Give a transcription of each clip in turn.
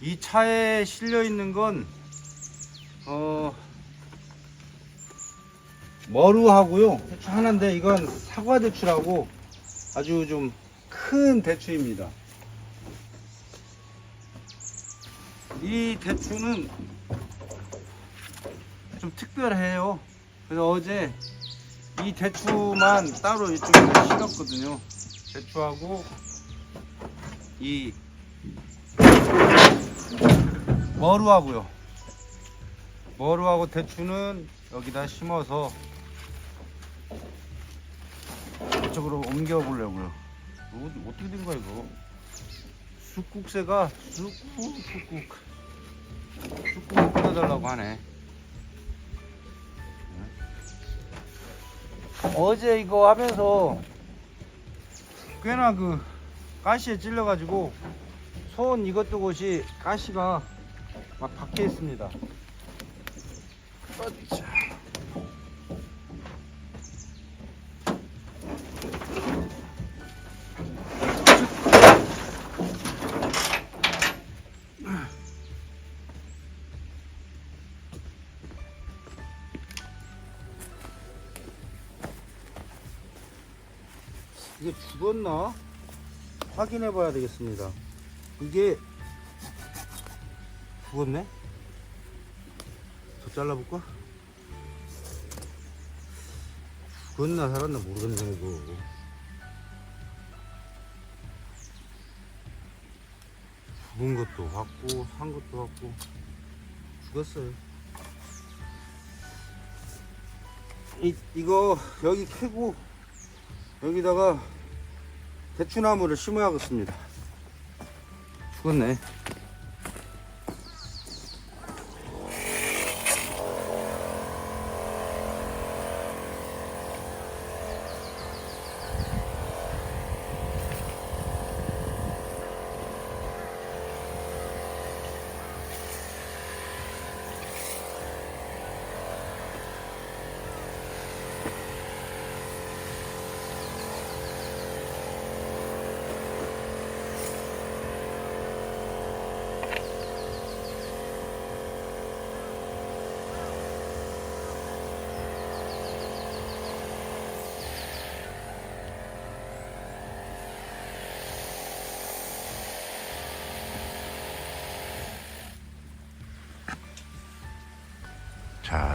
이 차에 실려 있는 건 어, 머루하고요. 대추 하나인데 이건 사과 대추라고 아주 좀 큰 대추입니다. 이 대추는 좀 특별해요. 그래서 어제 이 대추만 따로 이쪽에서 심었거든요. 대추하고 이 머루하고요. 머루하고 대추는 여기다 심어서 이쪽으로 옮겨 보려고요. 이거 어떻게 된 거야 이거? 쑥국새가 쑥국 쑥국 쑥국을 끊어달라고 하네. 어제 이거 하면서 꽤나 그 가시에 찔려가지고 손 이것저것이 가시가 막 박혀 있습니다. 어짜. 이게 죽었나? 확인해 봐야 되겠습니다. 이게 죽었네? 더 잘라볼까? 죽었나 살았나 모르겠네 이거 죽은 것도 같고 산 것도 같고 죽었어요 이, 이거 여기 캐고 여기다가 대추나무를 심어야겠습니다 죽었네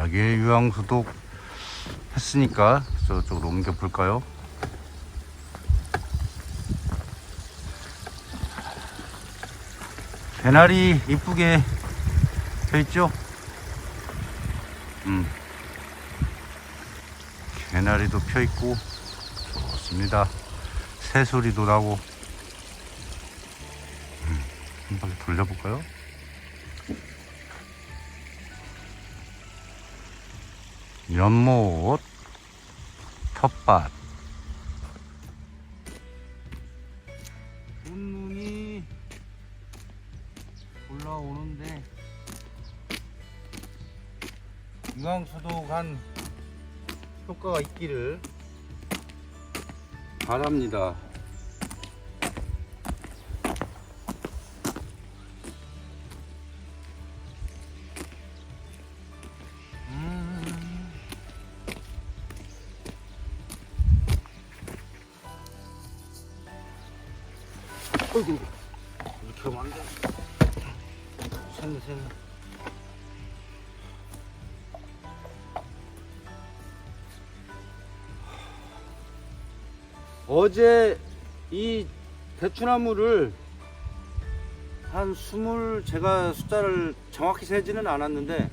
자, 이게 유황소독 했으니까 저쪽으로 옮겨 볼까요? 배날이 이쁘게 펴 있죠? 음. 개나리도 펴 있고 좋습니다. 새소리도 나고. 음, 한 바퀴 돌려볼까요? 연못 텃밭 눈눈이 올라오는데 유황 소독한 효과가 있기를 바랍니다. 어이구, 이렇게 하면 안 돼. 샜네, 샜네. 어제 이 대추나무를 한 스물 제가 숫자를 정확히 세지는 않았는데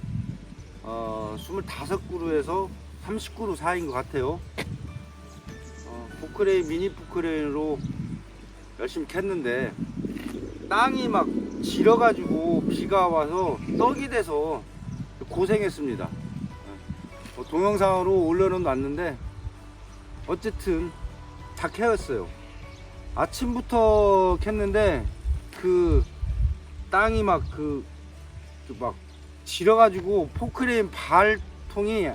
어, 25그루에서 30그루 사이인 것 같아요. 어, 포크레인 미니 포크레인으로 열심히 캤는데 땅이 막 질어가지고 비가 와서 떡이 돼서 고생했습니다. 어, 동영상으로 올려는 놨는데 어쨌든 다 캐었어요. 아침부터 캤는데 그 땅이 막 그 막 질어가지고 포크레인 발통이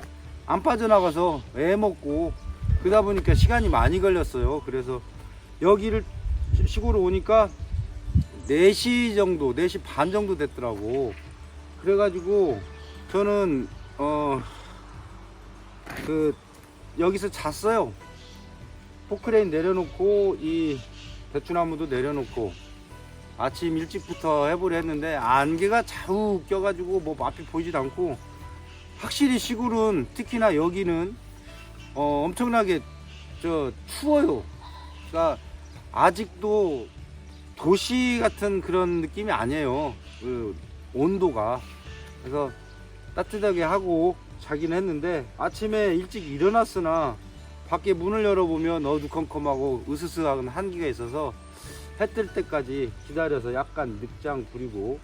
안 빠져나가서 애 먹고 그러다 보니까 시간이 많이 걸렸어요. 그래서 여기를 시- 시골로 오니까 4시 정도, 4시 반 정도 됐더라고. 그래가지고 저는 어 그 여기서 잤어요. 포크레인 내려놓고 이 대추나무도 내려놓고 아침 일찍부터 해보려 했는데 안개가 자우 껴가지고 뭐 앞이 보이지도 않고 확실히 시골은 특히나 여기는 어 엄청나게 저 추워요. 그러니까 아직도 도시 같은 그런 느낌이 아니에요. 그 온도가. 그래서 따뜻하게 하고 자기는 했는데 아침에 일찍 일어났으나 밖에 문을 열어보면 어두컴컴하고 으스스한 한기가 있어서 해 뜰 때까지 기다려서 약간 늦장 부리고.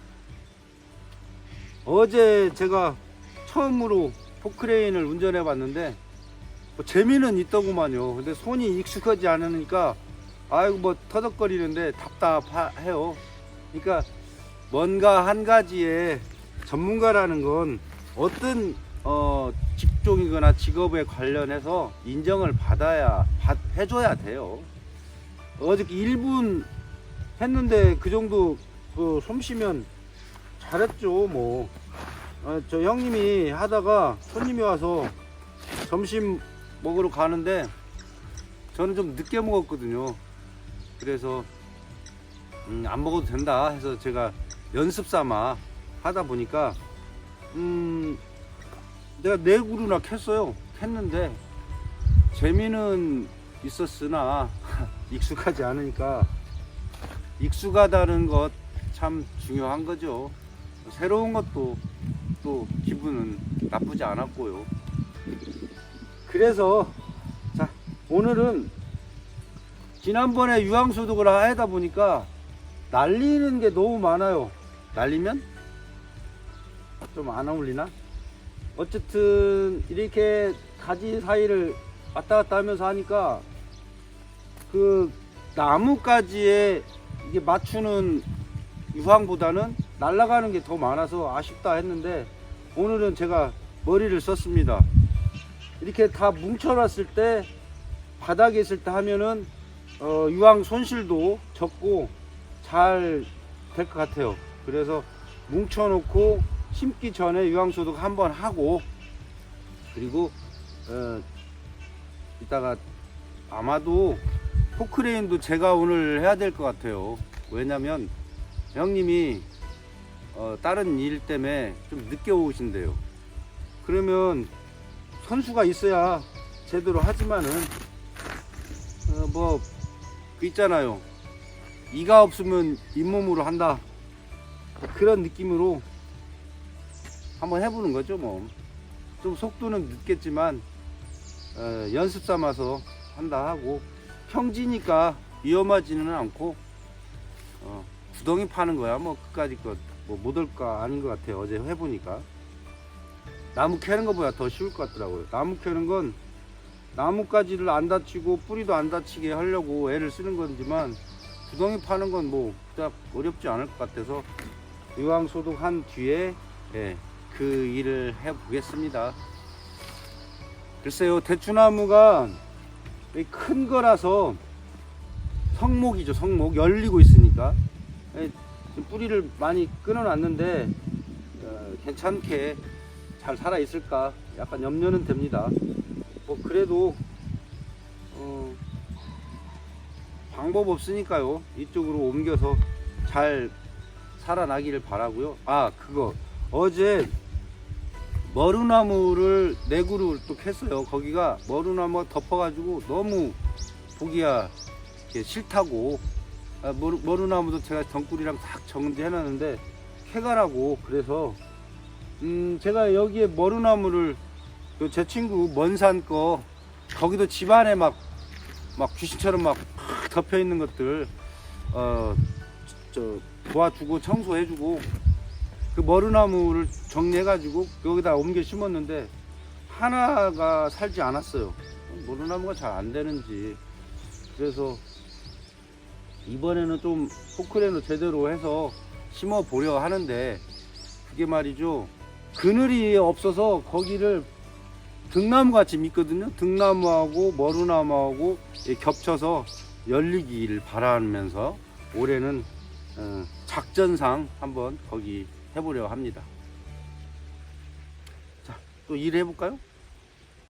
어제 제가 처음으로 포크레인을 운전해 봤는데 뭐 재미는 있더구만요. 근데 손이 익숙하지 않으니까 아이고 뭐 터덕거리는데 답답해요 그러니까 뭔가 한 가지에 전문가라는 건 어떤 어, 직종이거나 직업에 관련해서 인정을 받아야 받, 해줘야 돼요. 어저께 1분 했는데 그 정도 그 솜씨면 잘했죠 뭐. 어, 저 형님이 하다가 손님이 와서 점심 먹으러 가는데 저는 좀 늦게 먹었거든요. 그래서 음, 안 먹어도 된다 해서 제가 연습 삼아 하다 보니까 음 내가 네 그루나 캤어요. 캤는데 재미는 있었으나 익숙하지 않으니까 익숙하다는 것 참 중요한 거죠. 새로운 것도 또 기분은 나쁘지 않았고요. 그래서 자 오늘은 지난번에 유황소독을 하다 보니까 날리는 게 너무 많아요 날리면 좀 안 어울리나? 어쨌든 이렇게 가지 사이를 왔다 갔다 하면서 하니까 그 나무가지에 이게 맞추는 유황보다는 날아가는 게 더 많아서 아쉽다 했는데 오늘은 제가 머리를 썼습니다. 이렇게 다 뭉쳐놨을 때 바닥에 있을 때 하면은 어, 유황 손실도 적고 잘 될 것 같아요. 그래서 뭉쳐놓고 심기 전에 유황소독 한번 하고 그리고 어, 이따가 아마도 포크레인도 제가 오늘 해야 될 것 같아요. 왜냐면 형님이 어, 다른 일 때문에 좀 늦게 오신대요. 그러면 선수가 있어야 제대로 하지만은 어, 뭐그 있잖아요. 이가 없으면 잇몸으로 한다. 그런 느낌으로 한번 해보는 거죠 뭐. 좀 속도는 늦겠지만 어, 연습 삼아서 한다 하고 평지니까 위험하지는 않고 어, 구덩이 파는 거야 뭐 끝까지 것 뭐 못 올까 아닌 것 같아요 어제 해보니까 나무 캐는 것보다 더 쉬울 것 같더라고요 나무 캐는 건 나무가지를 안 다치고 뿌리도 안 다치게 하려고 애를 쓰는 거지만 구덩이 파는 건 뭐 그닥 어렵지 않을 것 같아서 유황 소독한 뒤에 예, 그 일을 해 보겠습니다. 글쎄요 대추나무가 이큰 거라서 성목이죠 성목 열리고 있으니까 예, 뿌리를 많이 끊어놨는데 어, 괜찮게 잘 살아 있을까 약간 염려는 됩니다. 뭐 그래도 어, 방법 없으니까요. 이쪽으로 옮겨서 잘 살아나기를 바라고요. 아 그거 어제 머루나무를 네 그루 또 캤어요. 거기가 머루나무가 덮어가지고 너무 이렇게 싫다고 아, 머루, 머루나무도 제가 덩굴이랑 딱 정지해놨는데 캐가라고 그래서 음 제가 여기에 머루나무를 그 제 친구 먼산 거 거기도 집안에 막 막 귀신처럼 막 덮여 있는 것들 어 저 도와주고 청소해주고 그 머루나무를 정리해가지고 여기다 옮겨 심었는데 하나가 살지 않았어요. 머루나무가 잘 안 되는지 그래서 이번에는 좀 포크레인으로 제대로 해서 심어 보려 하는데 그게 말이죠 그늘이 없어서 거기를 등나무 같이 믿거든요. 등나무하고 머루나무하고 이 겹쳐서 열리기를 바라면서 올해는 어, 작전상 한번 거기 해보려 합니다. 자, 또 일해볼까요?